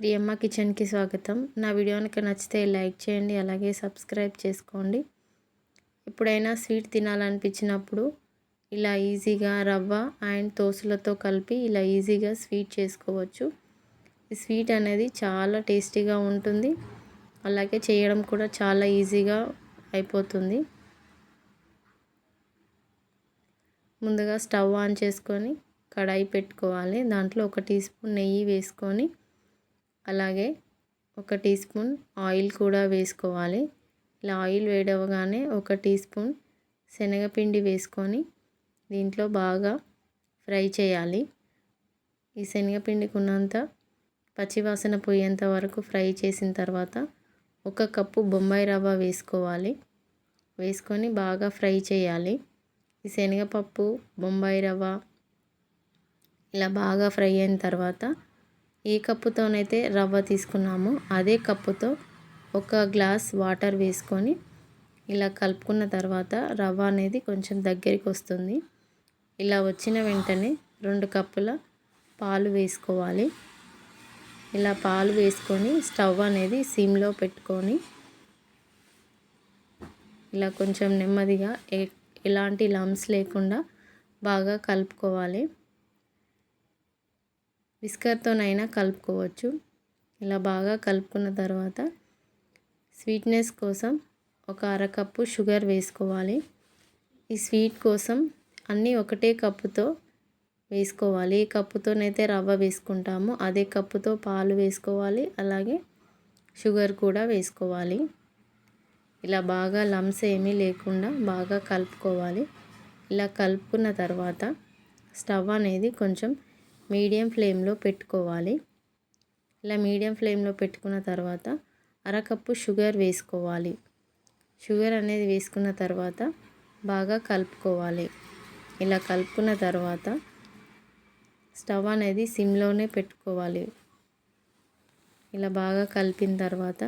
ప్రియమ్మ కిచెన్కి స్వాగతం. నా వీడియో కనుక నచ్చితే లైక్ చేయండి అలాగే సబ్స్క్రైబ్ చేసుకోండి. ఎప్పుడైనా స్వీట్ తినాలనిపించినప్పుడు ఇలా ఈజీగా రవ్వ అండ్ తోసులతో కలిపి ఇలా ఈజీగా స్వీట్ చేసుకోవచ్చు. ఈ స్వీట్ అనేది చాలా టేస్టీగా ఉంటుంది. అలాగే చేయడం కూడా చాలా ఈజీగా అయిపోతుంది. ముందుగా స్టవ్ ఆన్ చేసుకొని కడాయి పెట్టుకోవాలి. దాంట్లో ఒక టీ స్పూన్ నెయ్యి వేసుకొని అలాగే ఒక టీ స్పూన్ ఆయిల్ కూడా వేసుకోవాలి. ఇలా ఆయిల్ వేడవగానే ఒక టీ స్పూన్ శనగపిండి వేసుకొని దీంట్లో బాగా ఫ్రై చేయాలి. ఈ శనగపిండికి ఉన్నంత పచ్చివాసన పోయేంత వరకు ఫ్రై చేసిన తర్వాత ఒక కప్పు బొంబాయి రవ్వ వేసుకోవాలి. వేసుకొని బాగా ఫ్రై చేయాలి. ఈ శనగపప్పు బొంబాయి రవ్వ ఇలా బాగా ఫ్రై అయిన తర్వాత ఏ కప్పుతోనైతే రవ్వ తీసుకున్నామో అదే కప్పుతో ఒక గ్లాస్ వాటర్ వేసుకొని ఇలా కలుపుకున్న తర్వాత రవ్వ అనేది కొంచెం దగ్గరికి వస్తుంది. ఇలా వచ్చిన వెంటనే రెండు కప్పుల పాలు వేసుకోవాలి. ఇలా పాలు వేసుకొని స్టవ్ అనేది సిమ్లో పెట్టుకొని ఇలా కొంచెం నెమ్మదిగా ఎలాంటి లమ్స్ లేకుండా బాగా కలుపుకోవాలి. విస్కర్తోనైనా కలుపుకోవచ్చు. ఇలా బాగా కలుపుకున్న తర్వాత స్వీట్నెస్ కోసం ఒక అరకప్పు షుగర్ వేసుకోవాలి. ఈ స్వీట్ కోసం అన్నీ ఒకటే కప్పుతో వేసుకోవాలి. ఏ కప్పుతోనైతే రవ్వ వేసుకుంటామో అదే కప్పుతో పాలు వేసుకోవాలి. అలాగే షుగర్ కూడా వేసుకోవాలి. ఇలా బాగా లంప్స్ ఏమీ లేకుండా బాగా కలుపుకోవాలి. ఇలా కలుపుకున్న తర్వాత స్టవ్ అనేది కొంచెం మీడియం ఫ్లేమ్లో పెట్టుకోవాలి. ఇలా మీడియం ఫ్లేమ్లో పెట్టుకున్న తర్వాత అరకప్పు షుగర్ వేసుకోవాలి. షుగర్ అనేది వేసుకున్న తర్వాత బాగా కలుపుకోవాలి. ఇలా కలుపుకున్న తర్వాత స్టవ్ అనేది సిమ్లోనే పెట్టుకోవాలి. ఇలా బాగా కలిపిన తర్వాత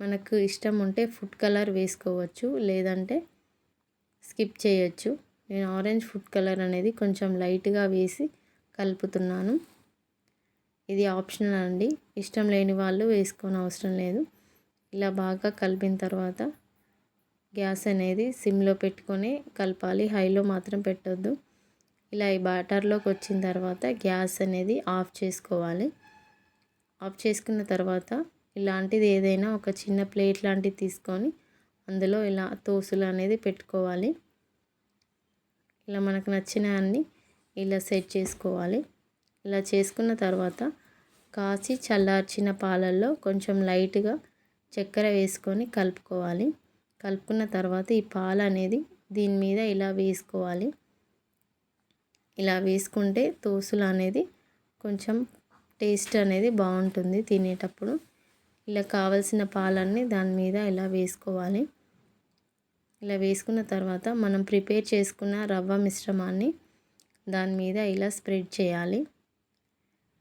మనకు ఇష్టం ఉంటే ఫుడ్ కలర్ వేసుకోవచ్చు లేదంటే స్కిప్ చేయొచ్చు. నేను ఆరెంజ్ ఫుడ్ కలర్ అనేది కొంచెం లైట్గా వేసి కలుపుతున్నాను. ఇది ఆప్షనల్ అండి. ఇష్టం లేని వాళ్ళు వేసుకోని అవసరం లేదు. ఇలా బాగా కలిపిన తర్వాత గ్యాస్ అనేది సిమ్లో పెట్టుకొని కలపాలి. హైలో మాత్రం పెట్టొద్దు. ఇలా ఈ బాటర్లోకి వచ్చిన తర్వాత గ్యాస్ అనేది ఆఫ్ చేసుకోవాలి. ఆఫ్ చేసుకున్న తర్వాత ఇలాంటిది ఏదైనా ఒక చిన్న ప్లేట్ లాంటిది తీసుకొని అందులో ఇలా తోసులు అనేది పెట్టుకోవాలి. ఇలా మనకు నచ్చినవన్నీ ఇలా సెట్ చేసుకోవాలి. ఇలా చేసుకున్న తర్వాత కాచి చల్లార్చిన పాలల్లో కొంచెం లైట్గా చక్కెర వేసుకొని కలుపుకోవాలి. కలుపుకున్న తర్వాత ఈ పాలు అనేది దీని మీద ఇలా వేసుకోవాలి. ఇలా వేసుకుంటే తోసులు అనేది కొంచెం టేస్ట్ అనేది బాగుంటుంది తినేటప్పుడు. ఇలా కావలసిన పాలన్నీ దాని మీద ఇలా వేసుకోవాలి. ఇలా వేసుకున్న తర్వాత మనం ప్రిపేర్ చేసుకున్న రవ్వ మిశ్రమాన్ని దాని మీద ఇలా స్ప్రెడ్ చేయాలి.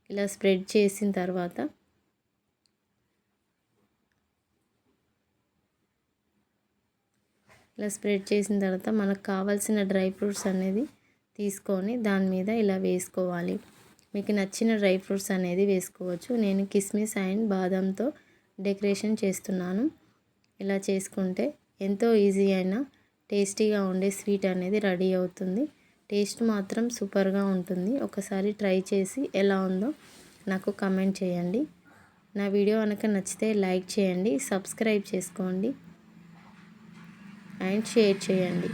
ఇలా స్ప్రెడ్ చేసిన తర్వాత ఇలా స్ప్రెడ్ చేసిన తర్వాత మనకు కావాల్సిన డ్రై ఫ్రూట్స్ అనేది తీసుకొని దాని మీద ఇలా వేసుకోవాలి. మీకు నచ్చిన డ్రై ఫ్రూట్స్ అనేది వేసుకోవచ్చు. నేను కిస్మిస్ అండ్ బాదంతో డెకరేషన్ చేస్తున్నాను. ఇలా చేసుకుంటే ఎంతో ఈజీ అయినా టేస్టీగా ఉండే స్వీట్ అనేది రెడీ అవుతుంది. టేస్ట్ మాత్రం సూపర్గా ఉంటుంది. ఒకసారి ట్రై చేసి ఎలా ఉందో నాకు కమెంట్ చేయండి. నా వీడియో కనుక నచ్చితే లైక్ చేయండి సబ్స్క్రైబ్ చేసుకోండి అండ్ షేర్ చేయండి.